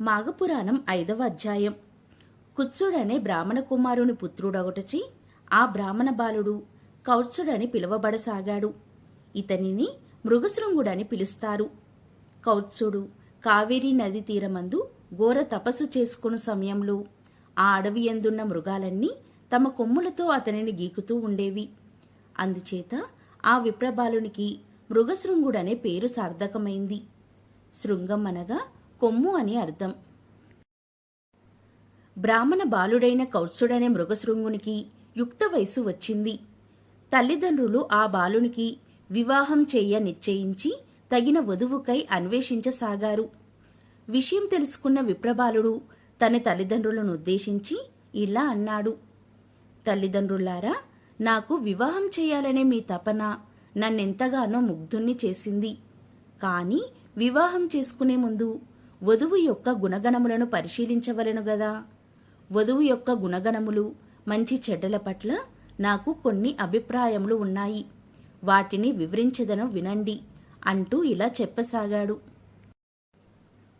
మాఘపురాణం ఐదవ అధ్యాయం. కుత్సుడనే బ్రాహ్మణ కుమారుని పుత్రుడొకటచి ఆ బ్రాహ్మణ బాలుడు కౌత్సుడని పిలువబడసాగాడు. ఇతనిని మృగశృంగుడని పిలుస్తారు. కౌత్సుడు కావేరీ నది తీరమందు ఘోర తపస్సు చేసుకున్న సమయంలో ఆ అడవి ఎందున్న మృగాలన్నీ తమ కొమ్ములతో అతనిని గీకుతూ ఉండేవి. అందుచేత ఆ విప్రబాలునికి మృగశృంగుడనే పేరు సార్థకమైంది. శృంగం అనగా కొమ్ము అని అర్థం. బ్రాహ్మణ బాలుడైన కౌత్సుడనే మృగశృంగునికి యుక్త వయసు వచ్చింది. తల్లిదండ్రులు ఆ బాలునికి వివాహం చేయ నిశ్చయించి తగిన వధువుకై అన్వేషించసాగారు. విషయం తెలుసుకున్న విప్రబాలుడు తన తల్లిదండ్రులను ఉద్దేశించి ఇలా అన్నాడు. తల్లిదండ్రులారా నాకు వివాహం చేయాలనే మీ తపన నన్నెంతగానో ముగ్ధుణ్ణి చేసింది. కానీ వివాహం చేసుకునే ముందు వధువు యొక్క గుణగణములను పరిశీలించవలను గదా. వధువు యొక్క గుణగణములు మంచి చెడ్డల పట్ల నాకు కొన్ని అభిప్రాయములు ఉన్నాయి. వాటిని వివరించదను వినండి అంటూ ఇలా చెప్పసాగాడు.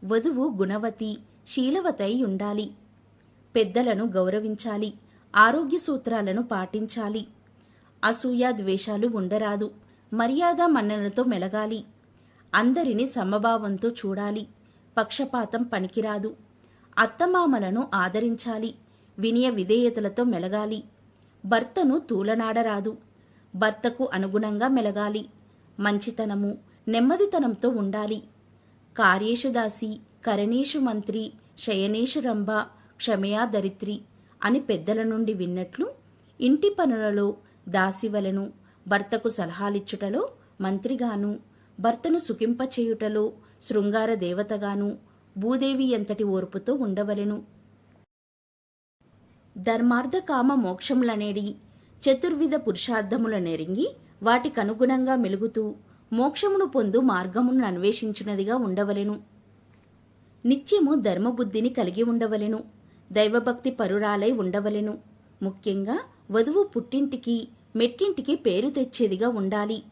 వధువు గుణవతి శీలవతై ఉండాలి. పెద్దలను గౌరవించాలి. ఆరోగ్య సూత్రాలను పాటించాలి. అసూయ ద్వేషాలు ఉండరాదు. మర్యాద మన్ననలతో మెలగాలి. అందరిని సమభావంతో చూడాలి. పక్షపాతం పనికిరాదు. అత్తమామలను ఆదరించాలి. వినయ విధేయతలతో మెలగాలి. భర్తను తూలనాడరాదు. భర్తకు అనుగుణంగా మెలగాలి. మంచితనము నెమ్మదితనంతో ఉండాలి. కార్యేషుదాసి కరణేషు మంత్రి శయనేషు రంభ క్షమయా దరిత్రి అని పెద్దల నుండి విన్నట్లు ఇంటి పనులలో దాసివలను భర్తకు సలహాలిచ్చుటలో మంత్రిగాను భర్తను సుఖింపచేయుటలో శృంగార దేవతగాను భూదేవి ఎంతటి ఓర్పుతో ఉండవలెను? ధర్మార్థ కామ మోక్షములనేడి చతుర్విధ పురుషార్థముల నెరింగి వాటికనుగుణంగా మెలుగుతూ మోక్షమును పొందు మార్గమును అన్వేషించున్నదిగా ఉండవలెను. నిత్యము ధర్మబుద్ధిని కలిగి ఉండవలెను. దైవభక్తి పరురాలై ఉండవలెను. ముఖ్యంగా వధువు పుట్టింటికి మెట్టింటికి పేరు తెచ్చేదిగా ఉండాలి.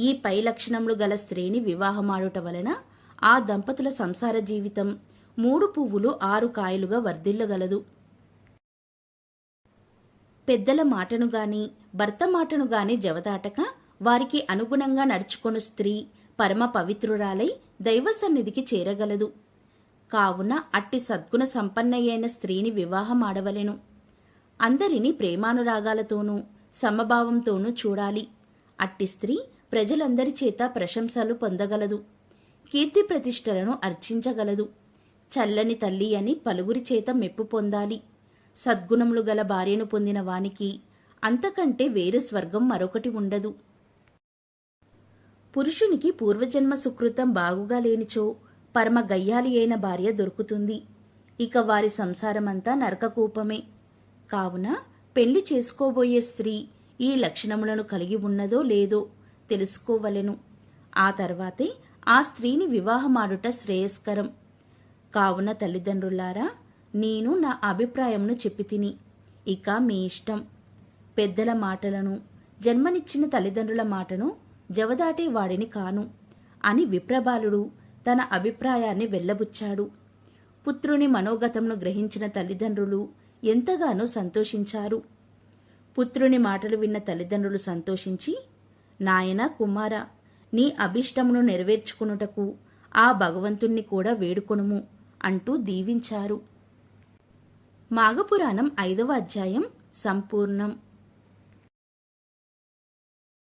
ఈ పై లక్షణములు గల స్త్రీని వివాహమాడుట వలన ఆ దంపతుల సంసార జీవితం మూడు పువ్వులు ఆరు కాయలుగా వర్ధిల్లగలదు. పెద్దల మాటను గాని భర్త మాటను గాని జవదాటక వారికి అనుగుణంగా నడుచుకొను స్త్రీ పరమ పవిత్రురాలై దైవ సన్నిధికి చేరగలదు. కావున అట్టి సద్గుణ సంపన్నయైన స్త్రీని వివాహమాడవలెను. అందరినీ ప్రేమానురాగాలతోనూ సమభావంతోనూ చూడాలి. అట్టి స్త్రీ ప్రజలందరి చేత ప్రశంసలు పొందగలదు. కీర్తి ప్రతిష్టలను అర్చించగలదు. చల్లని తల్లి అని పలువురి చేత మెప్పు పొందాలి. సద్గుణములు గల భార్యను పొందిన వానికి అంతకంటే వేరు స్వర్గం మరొకటి ఉండదు. పురుషునికి పూర్వజన్మ సుకృతం బాగుగా లేనిచో పరమ గయ్యాలి అయిన భార్య దొరుకుతుంది. ఇక వారి సంసారమంతా నరకకూపమే. కావున పెళ్ళి చేసుకోబోయే స్త్రీ ఈ లక్షణములను కలిగి ఉన్నదో లేదో తెలుసుకోవలెను. ఆ తర్వాతే ఆ స్త్రీని వివాహమాడుట శ్రేయస్కరం. కావున తల్లిదండ్రులారా నేను నా అభిప్రాయంను చెప్పి తిని ఇక మీ ఇష్టం. పెద్దల మాటలను జన్మనిచ్చిన తల్లిదండ్రుల మాటను జవదాటే వాడిని కాను అని విప్రబాలుడు తన అభిప్రాయాన్ని వెళ్ళబుచ్చాడు పుత్రుని మనోగతంను గ్రహించిన తల్లిదండ్రులు ఎంతగానో సంతోషించారు. పుత్రుని మాటలు విన్న తల్లిదండ్రులు సంతోషించి నాయన కుమార నీ అభిష్టమును నెరవేర్చుకునుటకు ఆ భగవంతుణ్ణి కూడా వేడుకొనుము అంటూ దీవించారు. మాఘపురాణం ఐదవ అధ్యాయం సంపూర్ణం.